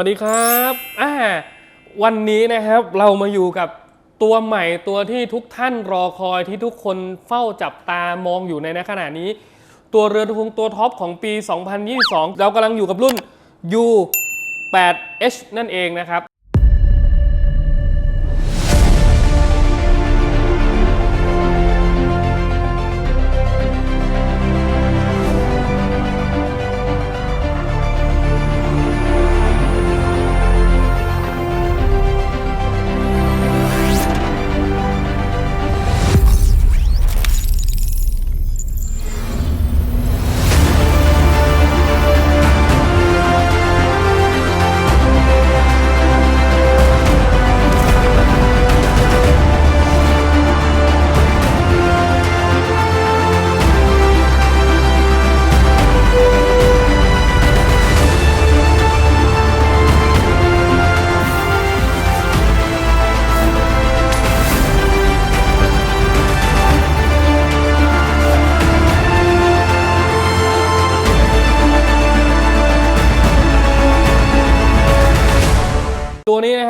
วัสดีครับอ่าวันนี้นะครับเรามาอยู่กับตัวใหม่ตัวที่ทุกท่านรอคอยที่ทุกคนเฝ้าจับตามองอยู่ในขณะนี้ ตัวเรือธงตัวท็อปของปี 2022 เรากำลังอยู่กับรุ่น U8H นั่นเองนะครับ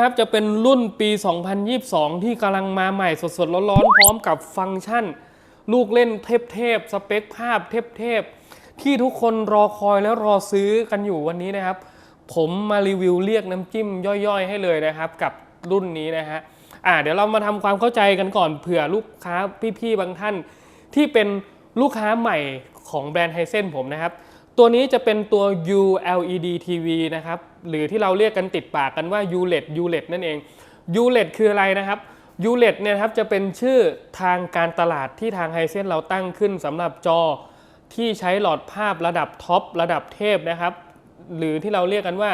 นะครับจะเป็นรุ่นปี 2022 ที่กำลังมาใหม่สดๆร้อนๆพร้อมกับฟังก์ชัน ลูกเล่นเทพๆสเปคภาพเทพๆที่ทุกคนรอคอยและรอซื้อกันอยู่วันนี้นะครับ ผมมารีวิวเรียกน้ำจิ้มย่อยๆ ให้เลยนะครับ กับรุ่นนี้นะฮะอ่าเดี๋ยวเรามาทำความเข้าใจกันก่อนเผื่อลูกค้าพี่ๆบางท่าน ที่เป็นลูกค้าใหม่ของแบรนด์ไฮเซนผมนะครับ ตัวนี้จะเป็นตัว ULED TV นะครับ หรือที่เราเรียกกันติดปากกันว่า ULED ULED นั่นเอง ULED คืออะไรนะครับ ULED เนี่ยครับจะเป็นชื่อทางการตลาดที่ทางไฮเซนเราตั้งขึ้นสำหรับจอที่ใช้หลอดภาพระดับท็อประดับเทพนะครับ หรือที่เราเรียกกันว่า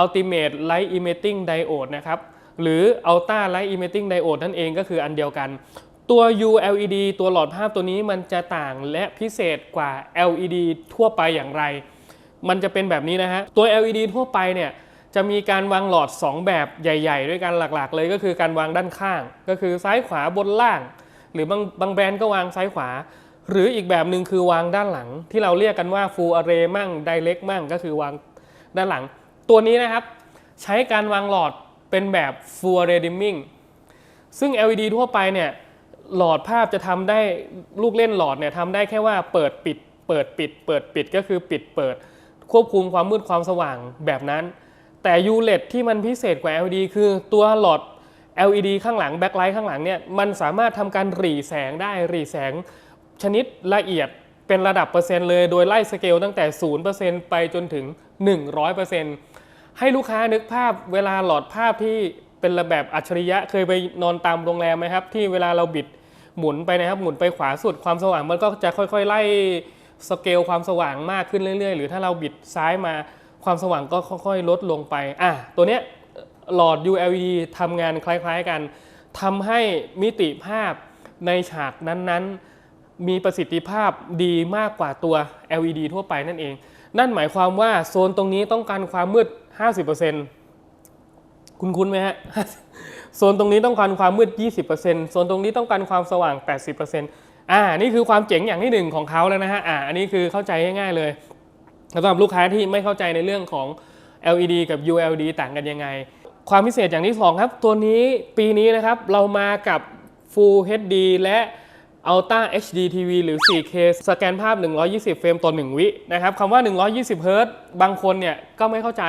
Ultimate Light Emitting Diode นะครับ หรือ Ultra Light Emitting Diode นั่นเองก็คืออันเดียวกัน ตัว ULED ตัวหลอดภาพตัวนี้มันจะต่างและพิเศษกว่า LED ทั่วไปอย่างไร มันจะเป็นแบบนี้นะฮะ ตัว LED ทั่วไปเนี่ยจะมีการวางหลอด 2 แบบใหญ่ ๆ ด้วยกันหลักๆ เลยก็คือการวางด้านข้าง ก็คือซ้ายขวาบนล่าง หรือบางบางแบรนด์ก็วางซ้ายขวา หรืออีกแบบหนึ่งคือวางด้านหลัง ที่เราเรียกกันว่า Full Array มั่ง Direct มั่ง ก็คือวางด้านหลัง ตัวนี้นะครับใช้การวางหลอดเป็นแบบ Full Array Dimming ซึ่ง LED ทั่วไปเนี่ย หลอดภาพจะทำได้ลูกเล่นหลอดเนี่ยทำได้แค่ว่าเปิดปิด เปิดปิด เปิดปิดก็คือปิดเปิด ควบคุมความมืดความสว่างแบบนั้น แต่ ULED ที่มันพิเศษกว่า LED คือตัวหลอด LED ข้างหลังแบ็คไลท์ข้างหลังเนี่ยมันสามารถทำการหรี่แสงได้หรี่แสง ชนิดละเอียดเป็นระดับเปอร์เซ็นต์เลยโดยไล่สเกลตั้งแต่ 0%ไปจนถึง 100%ให้ลูกค้านึกภาพเวลาหลอดภาพที่เป็นระแบบอัจฉริยะเคยไปนอนตามโรงแรมไหมครับ ที่เวลาเราบิด หมุนไปนะครับ หมุนไปขวาสุดความสว่างมันก็จะค่อยๆ ไล่สเกลความสว่างมากขึ้นเรื่อยๆ หรือถ้าเราบิดซ้ายมาความสว่างก็ค่อยๆ ลดลงไปอะตัวเนี้ยหลอด ULED ทำงานคล้ายๆกันทำให้มิติภาพในฉากนั้นๆ มีประสิทธิภาพดีมากกว่าตัว LED ทั่วไปนั่นเอง นั่นหมายความว่าโซนตรงนี้ต้องการความมืด 50%คุณคุ้นไหมฮะ โซนตรงนี้ต้องการความมืด 20%โซนตรงนี้ต้องการความสว่าง 80%อ่านี่คือความเจ๋งอย่างที่หนึ่งของเขาแล้วนะฮะอ่าอันนี้คือเข้าใจง่ายๆเลยสำหรับลูกค้าที่ไม่เข้าใจในเรื่องของ LED กับ ULD ต่างกันยังไง ความพิเศษอย่างที่สองครับ ตัวนี้ปีนี้นะครับ เรามากับ Full HD และ Ultra HD TV หรือ 4K สแกนภาพ 120 เฟรมต่อ 1 วินะครับคำว่า 120เฮิรตซ์บางคนเนี่ยก็ไม่เข้าใจ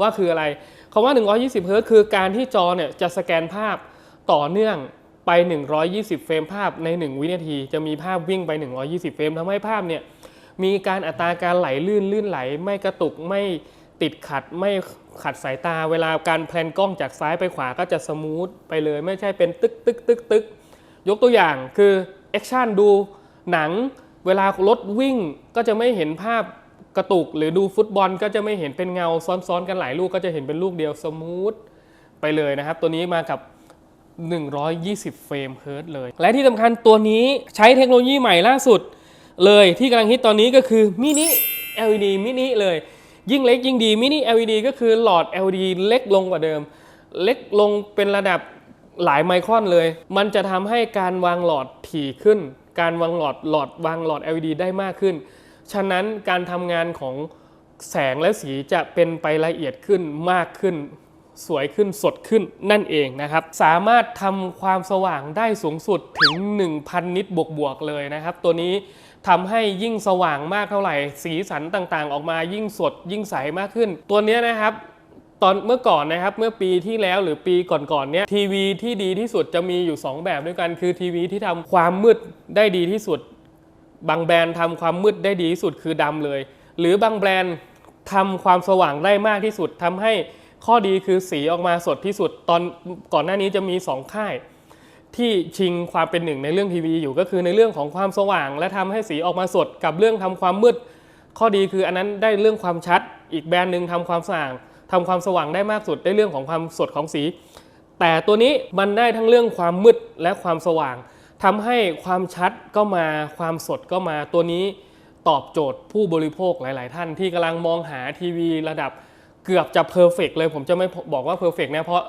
ว่าคืออะไร คำว่า 120เฮิรตคือการที่จอเนี่ยจะสแกนภาพต่อเนื่องไป 120 เฟรมภาพใน 1 วินาที จะมีภาพวิ่งไป 120 เฟรมทำให้ภาพเนี่ยมีการอัตราการไหลลื่นลื่นไหล ไม่กระตุกไม่ติดขัดไม่ขัดสายตา เวลาการแพลนกล้องจากซ้ายไปขวาก็จะสมูทไปเลย ไม่ใช่เป็นตึกตึกตึกตึกยกตัวอย่างคือแอคชั่นดูหนังเวลารถวิ่งก็จะไม่เห็นภาพ กระตุกหรือดูฟุตบอลก็จะไม่เห็นเป็นเงาซ้อนๆ กันหลายลูกก็จะเห็นเป็นลูกเดียวสมูทไปเลยนะครับ ตัวนี้มากับ 120 เฟรมเฮิรตเลย และที่สำคัญตัวนี้ใช้เทคโนโลยีใหม่ล่าสุด เลยที่กำลังฮิตตอนนี้ก็คือมินิ LED มินิเลย ยิ่งเล็กยิ่งดีมินิ LED ก็คือหลอด LED เล็กลงกว่าเดิม เล็กลงเป็นระดับหลายไมครอนเลย มันจะทำให้การวางหลอดถี่ขึ้น การวางหลอดหลอดวางหลอด LED ได้มากขึ้น ฉะนั้นการทำงานของแสงและสีจะเป็นไปละเอียดขึ้นมากขึ้น สวยขึ้นสดขึ้นนั่นเองนะครับ สามารถทำความสว่างได้สูงสุดถึง 1,000 นิตบวกๆเลยนะครับ ตัวนี้ทำให้ยิ่งสว่างมากเท่าไหร่ สีสันต่างๆ ออกมายิ่งสดยิ่งใสมากขึ้น ตัวนี้นะครับตอนเมื่อก่อนนะครับเมื่อปีที่แล้วหรือปีก่อนๆเนี้ยทีวีที่ดีที่สุดจะมีอยู่ 2 แบบด้วยกันคือทีวีที่ทำความมืดได้ดีที่สุด บางแบรนด์ทำความมืดได้ดีที่สุดคือดำเลย หรือบางแบรนด์ทำความสว่างได้มากที่สุดทำให้ข้อดีคือสีออกมาสดที่สุดตอนก่อนหน้านี้จะมี 2 ค่าย ที่ชิงความเป็นหนึ่งในเรื่องทีวีอยู่ก็คือในเรื่องของความสว่าง และทำให้สีออกมาสดกับเรื่องทำความมืด ข้อดีคืออันนั้นได้เรื่องความชัด อีกแบรนด์หนึ่งทำความสว่างทำความสว่างได้มากสุดได้เรื่องของความสดของสี แต่ตัวนี้มันได้ทั้งเรื่องความมืดและความสว่าง ทำให้ความชัดก็มาความสดก็มาตัวนี้ตอบโจทย์ผู้บริโภคหลาย ๆ ท่านที่กำลังมองหาทีวีระดับเกือบจะเพอร์เฟกเลย ผมจะไม่บอกว่าเพอร์เฟกนะเพราะ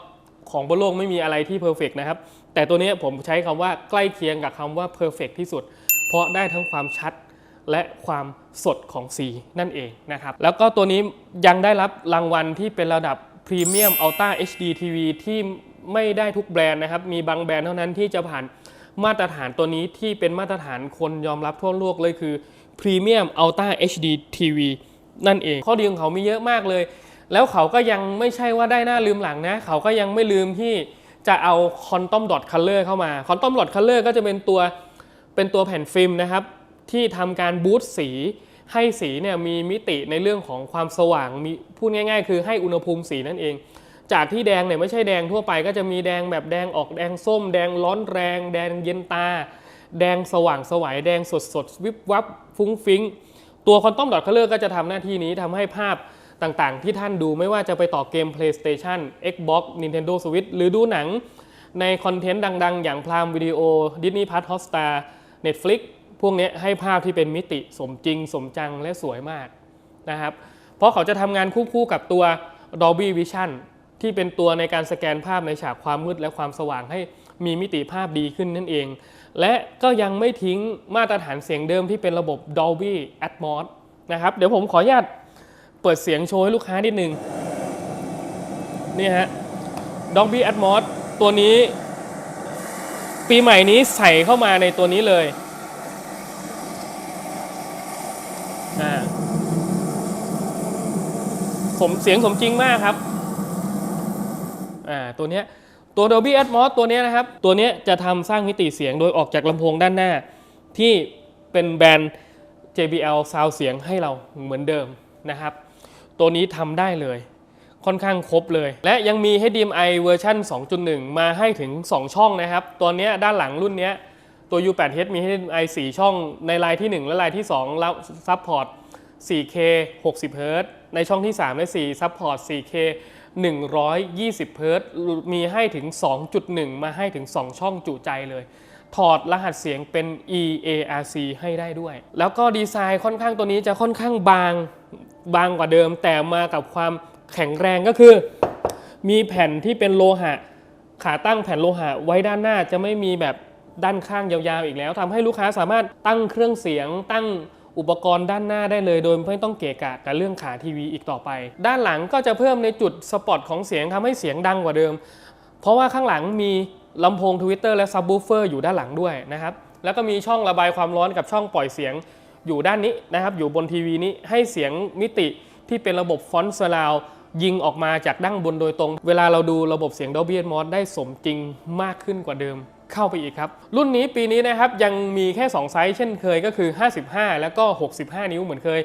ของบนโลกไม่มีอะไรที่เพอร์เฟกนะครับ แต่ตัวนี้ผมใช้คำว่าใกล้เคียงกับคำว่าเพอร์เฟกที่สุด เพราะได้ทั้งความชัดและความสดของสีนั่นเองนะครับ แล้วก็ตัวนี้ยังได้รับรางวัลที่เป็นระดับพรีเมียมอัลต้า HD TV ที่ไม่ได้ทุกแบรนด์นะครับ มีบางแบรนด์เท่านั้นที่จะผ่าน มาตรฐานตัวนี้ที่เป็นมาตรฐานคนยอมรับทั่วโลกเลยคือพรีเมียมอัลต้า HD TV นั่นเอง ข้อดีของเขามีเยอะมากเลย แล้วเขาก็ยังไม่ใช่ว่าได้หน้าลืมหลังนะ เขาก็ยังไม่ลืมที่จะเอาคอนตอมดอทคัลเลอร์เข้ามาคอนตอมดอทคัลเลอร์ก็จะเป็นตัวเป็นตัวแผ่นฟิล์มนะครับ ที่ทำการบูตสีให้สีเนี่ยมีมิติในเรื่องของความสว่างมีพูดง่าย ๆ คือให้อุณหภูมิสีนั่นเอง จากที่แดงเนี่ยไม่ใช่แดงทั่วไป ก็จะมีแดงแบบแดงออกแดงส้ม แดงร้อนแรง แดงเย็นตา แดงสว่างสวัยแดงสดสดวิบวับฟุ้งฟิ้งตัวคอนตอมดอทคัลเลอร์ก็จะทำหน้าที่นี้ทำให้ภาพต่างๆ ที่ท่านดูไม่ว่าจะไปต่อเกม PlayStation Xbox Nintendo Switch หรือดูหนังในคอนเทนต์ดังๆ อย่างพรามวิดีโอ Disney Plus Hotstar Netflix พวกเนี้ยให้ภาพที่เป็นมิติสมจริง สมจังและสวยมากนะครับ เพราะเขาจะทำงานคู่ๆกับตัว Dolby Vision ที่เป็นตัวในการสแกนภาพในฉากความมืดและความสว่างให้มีมิติภาพดีขึ้นนั่นเอง และก็ยังไม่ทิ้งมาตรฐานเสียงเดิมที่เป็นระบบ Dolby Atmos นะครับ เดี๋ยวผมขออนุญาตเปิดเสียงโชว์ให้ลูกค้านิดนึงนี่ฮะ Dolby Atmos ตัวนี้ ปีใหม่นี้ใส่เข้ามาในตัวนี้เลยอ่าสมเสียงสมจริงมากครับ อ่าตัวเนี้ยตัว Dolby Atmos ตัวเนี้ยนะครับ ตัวเนี้ยจะทำสร้างมิติเสียงโดยออกจากลำโพงด้านหน้า ที่เป็นแบรนด์ JBL Sound เสียงให้เราเหมือนเดิมนะครับ ตัวนี้ทำได้เลย ค่อนข้างครบเลย และยังมี HDMI เวอร์ชัน2.1 มาให้ถึง 2 ช่องนะครับ ตัวเนี้ยด้านหลังรุ่นเนี้ยตัว U8H มี HDMI 4 ช่องในลายที่ 1 และลายที่2แล้วซัพพอร์ต 4K 60เฮิรตในช่องที่ 3 และ 4ซัพพอร์ต 4K 120เฮิรตมีให้ถึง 2.1 มาให้ถึง 2 ช่องจุใจเลย ถอดรหัสเสียงเป็น EARC ให้ได้ด้วย แล้วก็ดีไซน์ค่อนข้างตัวนี้จะค่อนข้างบางบางกว่าเดิม แต่มากับความแข็งแรงก็คือ มีแผ่นที่เป็นโลหะ ขาตั้งแผ่นโลหะไว้ด้านหน้าจะไม่มีแบบด้านข้างยาวๆอีกแล้วทำให้ลูกค้าสามารถตั้งเครื่องเสียงตั้ง อุปกรณ์ด้านหน้าได้เลยโดยไม่ต้องเกะกะกับเรื่องขาทีวีอีกต่อไป ด้านหลังก็จะเพิ่มในจุดสปอตของเสียงทำให้เสียงดังกว่าเดิม เพราะว่าข้างหลังมีลำโพงทวิตเตอร์และซับ w ูเฟอร์อยู่ด้านหลังด้วยนะครับแล้วก็มีช่องระบายความร้อนกับช่องปล่อยเสียงอยู่ด้านนี้นะครับ อยู่บนทีวีนี้ให้เสียงมิติที่เป็นระบบฟอนต์สลาวยิงออกมาจากดั้งบนโดยตรง เวลาเราดูระบบเสียง Dolby Atmos ได้สมจริงมากขึ้นกว่าเดิม เข้าไปอีกครับ รุ่นนี้ปีนี้นะครับยังมีแค่ 2 ไซส์เช่นเคยก็คือ 55 แล้วก็ 65 นิ้วเหมือนเคย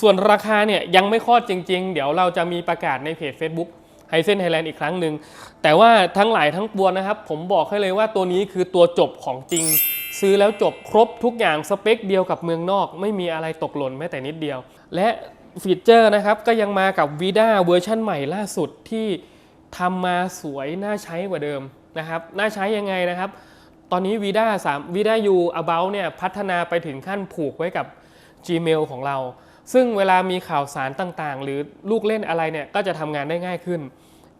ส่วนราคาเนี่ยยังไม่คลอดจริง ๆ เดี๋ยวเราจะมีประกาศในเพจ Facebook ไฮเซนไทยแลนด์อีกครั้งหนึ่ง แต่ว่าทั้งหลายทั้งปวงนะครับ ผมบอกให้เลยว่าตัวนี้คือตัวจบของจริง ซื้อแล้วจบครบทุกอย่างสเปคเดียวกับเมืองนอก ไม่มีอะไรตกหล่นแม้แต่นิดเดียว และฟีเจอร์นะครับก็ยังมากับ Vida เวอร์ชันใหม่ล่าสุดที่ทำมาสวยน่าใช้กว่าเดิมนะครับ น่าใช้ยังไงนะครับ ตอนนี้ Vida 3 Vida U About เนี่ยพัฒนาไปถึงขั้นผูกไว้กับ Gmail ของเรา ซึ่งเวลามีข่าวสารต่างๆ หรือลูกเล่นอะไรเนี่ยก็จะทำงานได้ง่ายขึ้น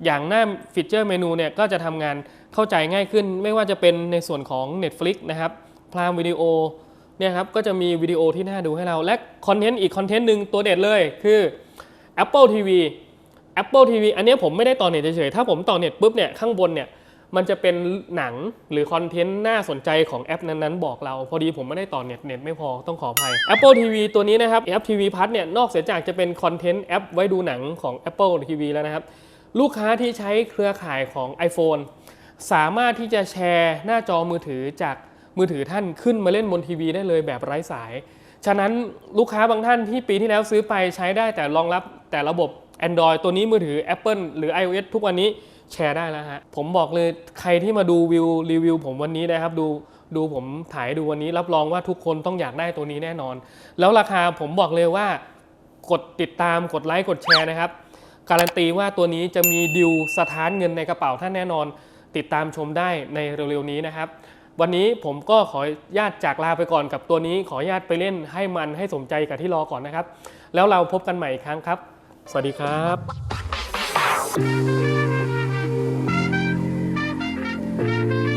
อย่างหน้าฟีเจอร์เมนูเนี่ยก็จะทำงานเข้าใจง่ายขึ้น ไม่ว่าจะเป็นในส่วนของ Netflix นะครับพรามวิดีโอเนี่ยครับก็จะมีวิดีโอที่น่าดูให้เรา และคอนเทนต์อีกคอนเทนต์หนึ่งตัวเด็ดเลยคือ Apple TV Apple TV อันนี้ผมไม่ได้ต่อเน็ตเฉยๆ ถ้าผมต่อเน็ตปุ๊บเนี่ยข้างบนเนี่ย มันจะเป็นหนังหรือคอนเทนต์น่าสนใจของแอปนั้นๆ บอกเรา พอดีผมไม่ได้ต่อเน็ตเน็ตไม่พอต้องขออภัย Apple TV ตัวนี้นะครับแอป TV Plus เนี่ยนอกเสียจากจะเป็นคอนเทนต์แอปไว้ดูหนังของ Apple TV แล้วนะครับ ลูกค้าที่ใช้เครือข่ายของ iPhone สามารถที่จะแชร์หน้าจอมือถือจากมือถือท่านขึ้นมาเล่นบนทีวีได้เลยแบบไร้สาย ฉะนั้นลูกค้าบางท่านที่ปีที่แล้วซื้อไปใช้ได้แต่รองรับแต่ระบบ Android ตัวนี้มือถือ Apple หรือ iOS ทุกวันนี้ แชร์ได้แล้วฮะ ผมบอกเลยใครที่มาดูวิวรีวิวผมวันนี้นะครับ ดูดูผมถ่ายดูวันนี้รับรองว่าทุกคนต้องอยากได้ตัวนี้แน่นอน แล้วราคาผมบอกเลยว่ากดติดตามกดไลค์กดแชร์นะครับ การันตีว่าตัวนี้จะมีดิวสถานเงินในกระเป๋าท่านแน่นอน ติดตามชมได้ในเร็วๆนี้นะครับ วันนี้ผมก็ขอญาตจากลาไปก่อนกับตัวนี้ ขอญาตไปเล่นให้มันให้สมใจกับที่รอก่อนนะครับ แล้วเราพบกันใหม่อีกครั้งครับ สวัสดีครับ Thank you.